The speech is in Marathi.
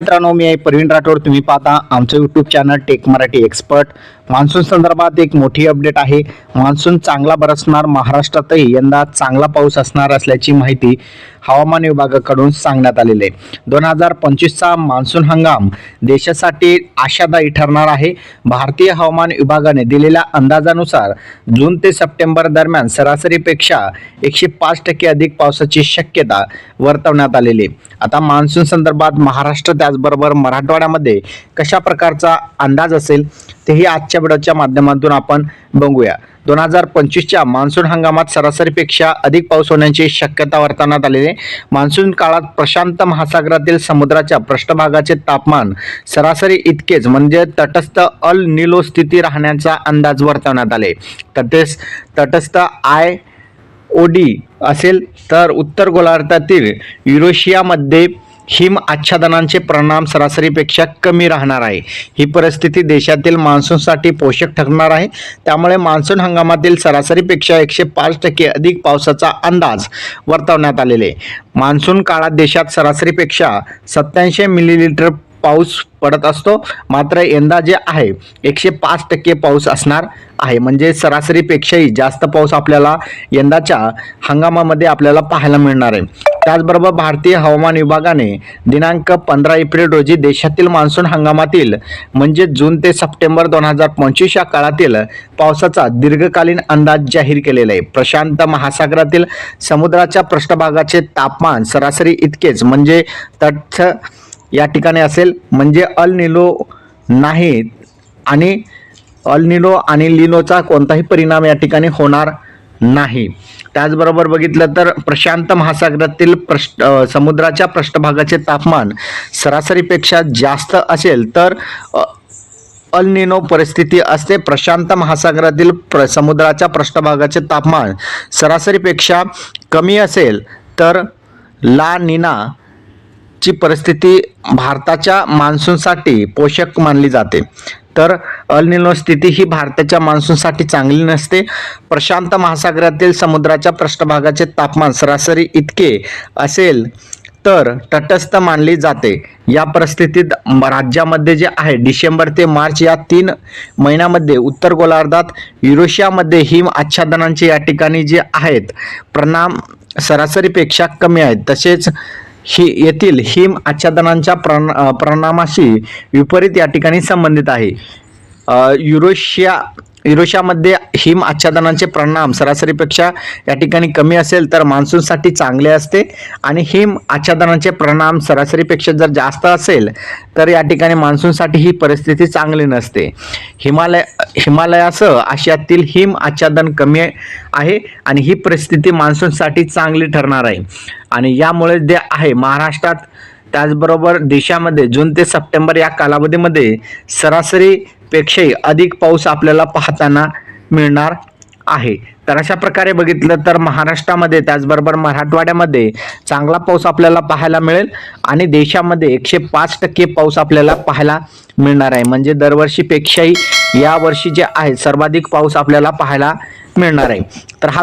मित्रांनो मी आहे प्रवीण राठोड. तुम्ही पाहता आमचं YouTube channel tech Marathi expert monsoon संदर्भात एक मोठी अपडेट आहे. मान्सून चांगला बरसणार. महाराष्ट्रातही यंदा चांगला पाऊस असणार असल्याची माहिती हवामान विभागाकडून सांगण्यात आलेली आहे. दोन हजार पंचवीसचा मान्सून हंगाम देशासाठी आशादायी ठरणार आहे. भारतीय हवामान विभागाने दिलेल्या अंदाजानुसार जून ते सप्टेंबर दरम्यान सरासरीपेक्षा एकशे पाच टक्के अधिक पावसाची शक्यता वर्तवण्यात आलेली आता मान्सून संदर्भात महाराष्ट्र त्याचबरोबर मराठवाड्यामध्ये कशा प्रकारचा अंदाज असेल तेही आजच्या व्हिडिओच्या माध्यमातून आपण बघूया. दोन हजार पंचवीसच्या मान्सून हंगामात सरासरीपेक्षा अधिक पाऊस होण्याची शक्यता वर्तवण्यात आलेली आहे. मान्सून काळात प्रशांत महासागरातील समुद्राच्या पृष्ठभागाचे तापमान सरासरी इतकेच म्हणजे तटस्थ अल निलो स्थिती राहण्याचा अंदाज वर्तवण्यात आले. तसेच तटस्थ आय ओडी असेल तर उत्तर गोलार्धातील युरोशियामध्ये हिम आच्छादनांचे परिणाम सरासरीपेक्षा कमी राहणार आहे. ही परिस्थिती देशातील मान्सूनसाठी पोषक ठरणार आहे. त्यामुळे मान्सून हंगामातील सरासरीपेक्षा एकशे पाच टक्के अधिक पावसाचा अंदाज वर्तवण्यात आलेले. मान्सून काळात देशात सरासरीपेक्षा सत्याऐंशी मिलीलिटर पाऊस पडत असतो. मात्र यंदा जे आहे एकशे पाच टक्के पाऊस असणार आहे. म्हणजे सरासरीपेक्षाही जास्त पाऊस आपल्याला यंदाच्या हंगामामध्ये आपल्याला पाहायला मिळणार आहे. त्याचबरोबर भारतीय हवामान विभागाने दिनांक पंधरा एप्रिल रोजी देशातील मान्सून हंगामातील म्हणजे जून ते सप्टेंबर दोन हजार पंचवीस या काळातील पावसाचा दीर्घकालीन अंदाज जाहीर केलेला आहे. प्रशांत महासागरातील समुद्राच्या पृष्ठभागाचे तापमान सरासरी इतकेच म्हणजे तथ या ठिकाणी असेल म्हणजे अल निलो नाही आणि अल निलो आणि लिनोचा कोणताही परिणाम या ठिकाणी होणार नाही. त्याचबरोबर बघितलं तर प्रशांत महासागरातील पृष्ठ समुद्राच्या पृष्ठभागाचे तापमान सरासरीपेक्षा जास्त असेल तर अलनिनो परिस्थिती असते. प्रशांत महासागरातील प्र समुद्राच्या पृष्ठभागाचे तापमान सरासरीपेक्षा कमी असेल तर ला निना ची परिस्थिती भारताच्या मान्सूनसाठी पोषक मानली जाते. तर अल स्थिती ही भारताच्या मान्सूनसाठी चांगली नसते. प्रशांत महासागरातील समुद्राच्या पृष्ठभागाचे तापमान सरासरी इतके असेल तर तटस्थ मानली जाते. या परिस्थितीत राज्यामध्ये जे आहे डिसेंबर ते मार्च या तीन महिन्यामध्ये उत्तर गोलार्धात युरोशियामध्ये हिम आच्छादनांचे या ठिकाणी जे आहेत परिणाम सरासरीपेक्षा कमी आहेत. तसेच ही येथील हिम आच्छादनांच्या प्रण परिणामाशी विपरीत या ठिकाणी संबंधित आहे. युरोशिया युरोशियामध्ये हिम आच्छादनांचे परिणाम सरासरीपेक्षा या ठिकाणी कमी असेल तर मान्सूनसाठी चांगले असते. आणि हिम आच्छादनाचे परिणाम सरासरीपेक्षा जर जास्त असेल तर या ठिकाणी मान्सूनसाठी ही परिस्थिती चांगली नसते. हिमालय हिमालयासह आशियातील हिम आच्छादन कमी आहे आणि ही परिस्थिती मान्सूनसाठी चांगली ठरणार आहे. आणि यामुळे जे आहे महाराष्ट्रात त्याचबरोबर देशामध्ये जून ते सप्टेंबर या कालावधीमध्ये सरासरी पेक्षाही अधिक पाऊस आपल्याला पाहताना मिळणार आहे. तर अशा प्रकारे बघितलं तर महाराष्ट्रामध्ये त्याचबरोबर मराठवाड्यामध्ये चांगला पाऊस आपल्याला पाहायला मिळेल आणि देशामध्ये एकशे पाच टक्के पाऊस आपल्याला पाहायला मिळणार आहे. म्हणजे दरवर्षीपेक्षाही या वर्षी जे आहे सर्वाधिक पाऊस आपल्याला पाहायला मिळणार आहे. तर हा